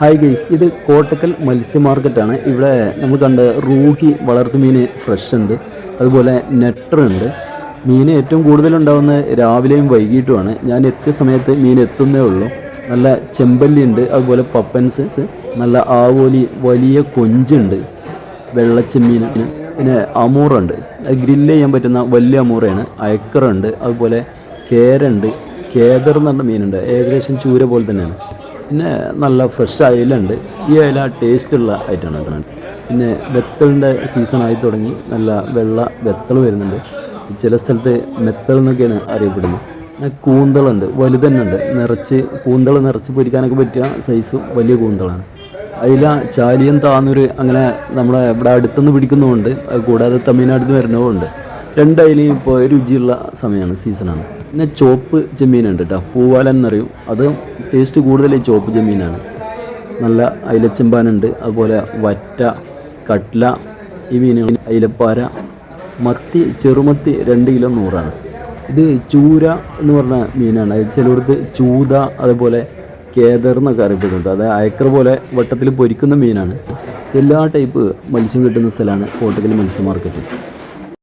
Hi guys ഇത് കോട്ടക്കൽ മത്സ്യ മാർക്കറ്റാണ് ഇവിടെ നമ്മൾ കണ്ട റൂഹി വളർത്തു മീൻ ഫ്രഷ് ഉണ്ട്. അതുപോലെ നെട്ടർ ഉണ്ട്. മീൻ ഏറ്റവും കൂടുതൽ ഉണ്ടാകുന്നത് രാവിലെയും വൈകിട്ടുമാണ്. ഞാൻ എത്തിയ സമയത്ത് മീൻ എത്തുന്നേ ഉള്ളൂ. നല്ല ചെമ്പല്ലി ഉണ്ട് അതുപോലെ പപ്പൻസ് നല്ല ആവോലി വലിയ കൊഞ്ചുണ്ട് വെള്ളച്ചെമ്മീൻ പിന്നെ അമൂറുണ്ട് ഗ്രില്ല് ചെയ്യാൻ പറ്റുന്ന വലിയ അമൂറയാണ്. അയക്കറുണ്ട് അതുപോലെ കേരുണ്ട് കേദർ എന്ന് പറഞ്ഞ മീനുണ്ട്. ഏകദേശം ചൂര പോലെ തന്നെയാണ്. പിന്നെ നല്ല ഫ്രഷ് അയിലുണ്ട് ഈ അയില ടേസ്റ്റുള്ള ഐറ്റമാണ് കേട്ടോ. പിന്നെ വെത്തലിന്റെ സീസൺ ആയി തുടങ്ങി. നല്ല വെള്ള വെത്തൽ വരുന്നുണ്ട്. ചില സ്ഥലത്ത് മെത്തൽ എന്നൊക്കെയാണ് അറിയപ്പെടുന്നത്. പിന്നെ കൂന്തളുണ്ട്. വലുത് ഉണ്ട്. നിറച്ച് കൂന്തൾ നിറച്ച് പൊരിക്കാനൊക്കെ പറ്റിയ സൈസ് വലിയ കൂന്തളാണ്. അതില ചാലിയം താന്നൂർ അങ്ങനെ നമ്മളെ ഇവിടെ അടുത്തുനിന്ന് പിടിക്കുന്നതുകൊണ്ട് കൂടാതെ തമിഴ്നാട്ടിൽ നിന്ന് വരുന്നതുകൊണ്ട് രണ്ട് അയിലയും ഇപ്പോൾ രുചിയുള്ള സമയമാണ് സീസണാണ് പിന്നെ ചോപ്പ് ചെമ്മീനുണ്ട് കേട്ടോ പൂവാലൻ എന്നറിയും അത് ടേസ്റ്റ് കൂടുതൽ ഈ ചോപ്പ് ചെമ്മീനാണ്. നല്ല അയിലച്ചെമ്പാനുണ്ട് അതുപോലെ വറ്റ കട്ല ഈ മീനുകൾ അയിലപ്പാര മത്തി ചെറുമത്തി രണ്ട് കിലോ നൂറാണ്. ഇത് ചൂര എന്ന് പറഞ്ഞ മീനാണ്. അത് ചിലയിടത്ത് ചൂത അതുപോലെ കേദർ എന്നൊക്കെ അറിയപ്പെടുന്നുണ്ട്. അത് അയക്കർ പോലെ വട്ടത്തിൽ പൊരിക്കുന്ന മീനാണ്. എല്ലാ ടൈപ്പ് മത്സ്യം കിട്ടുന്ന സ്ഥലമാണ് കോട്ടക്കൽ മത്സ്യ മാർക്കറ്റ്